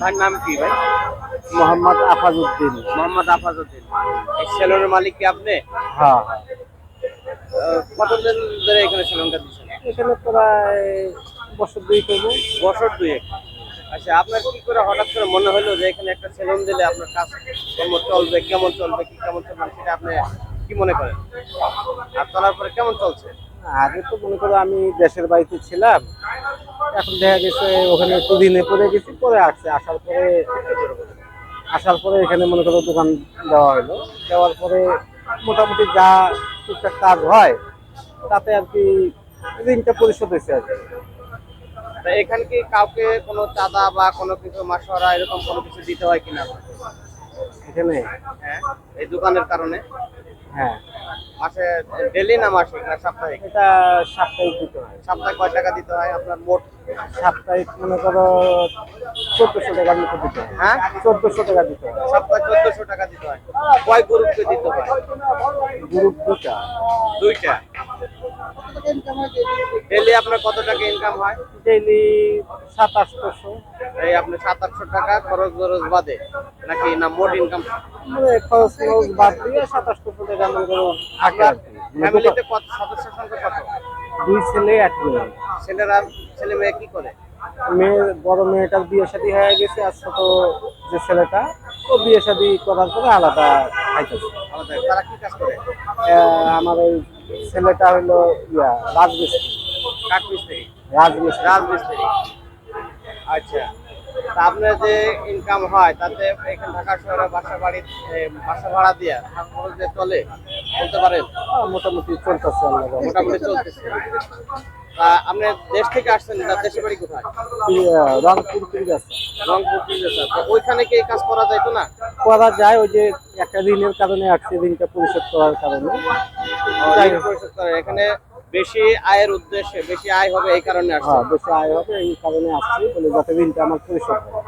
ভাইয়ের নাম কি ভাই? মোহাম্মদ আফাজউদ্দিন। মোহাম্মদ আফাজউদ্দিন। এই সেলুনের মালিক কি আপনি? হ্যাঁ। কতদিন ধরে এখানে সেলুনটা দিচ্ছেন? এখানে প্রায় বছর দুই করব বছর দুয়েক। আচ্ছা আপনার কি করে হঠাৎ করে মনে হলো যে এখানে একটা সেলুন দিলে আপনার কাজ কর্ম চলবে কেমন চলবে কি কেমন চলবে সেটা আপনি কি মনে করেন? আর চলার পরে কেমন চলছে? আগে তো মনে করো আমি দেশের বাড়িতে ছিলাম এখন দেখা গেছে ওখানে একটু দিনে পরে গেছি পরে আসছে। আসার পরে আসার পরে এখানে মনে করো দোকান দেওয়া হলো। দেওয়ার পরে মোটামুটি যা টুকটাক কাজ হয় তাতে আর কি ঋণটা পরিশোধ হয়েছে আর কি। এখানে কি কাউকে কোনো চাঁদা বা কোনো কিছু মাসোয়ারা এরকম কোনো কিছু দিতে হয় কিনা? এখানে? হ্যাঁ এই দোকানের কারণে? হ্যাঁ। মাসে ডেলি না মাসে না সাপ্তাহিক? এটা সাপ্তাহিক দিতে হয়। সপ্তাহে কয় টাকা দিতে হয় আপনার মোট? সাপ্তাহিক মনে করো চোদ্দশো টাকার মতো দিতে হয়। হ্যাঁ? চোদ্দশো টাকা দিতে হয়। সপ্তাহে চোদ্দশো টাকা দিতে হয়। কয় গ্রুপকে দিতে হয়? গ্রুপ দুটা দুইটা। ডেলি আপনার কত টাকা ইনকাম হয়? ডেইলি সাত আটশোশো এই আপনার সাত আটশো টাকা খরচ খরচ বাদে নাকি না মোট ইনকাম খরচ খরচ বাদ দিয়ে সাত আটশোশো টাকা থাকে আর ফ্যামিলিতে কত সদস্য সংখ্যা কত? দুই ছেলে এক মেয়ে। ছেলেরা ছেলে মেয়ে কি করে? মেয়ে বড় মেয়েটার বিয়ে শাদী হয়ে গেছে আর ছোট যে ছেলেটা ও বিয়ে শাদী করার পরে আলাদা খাইতেছে। তারা কি কাজ করে? আমার এই ছেলেটা হলো ইয়া রাজমিস্ত্রি। কাঠ মিস্ত্রি? রাজমিস্ত্রি। রাজমিস্ত্রি। আচ্ছা তা আপনার যে ইনকাম হয় তাতে এখানে ঢাকা শহরে বাসা বাড়ি বাসা ভাড়া দিয়ে যে চলে বলতে পারেন? মোটামুটি চলতেছে। মোটামুটি চলতেছে। আপনি দেশ থেকে আসছেন না দেশের বাড়ি কোথায়? কি, রংপুর রংপুর তো ওইখানে কি কাজ করা যাইতো না? করা যায় ওই যে একটা ঋণের কারণে আসছে ঋণটা পরিশোধ করার কারণে। পরিশোধ করে এখানে বেশি আয়ের উদ্দেশ্যে বেশি আয় হবে এই কারণে আসছে? হ্যাঁ বেশি আয় হবে এই কারণে আসছি বলে যাতে ঋণটা আমার পরিশোধ হয়।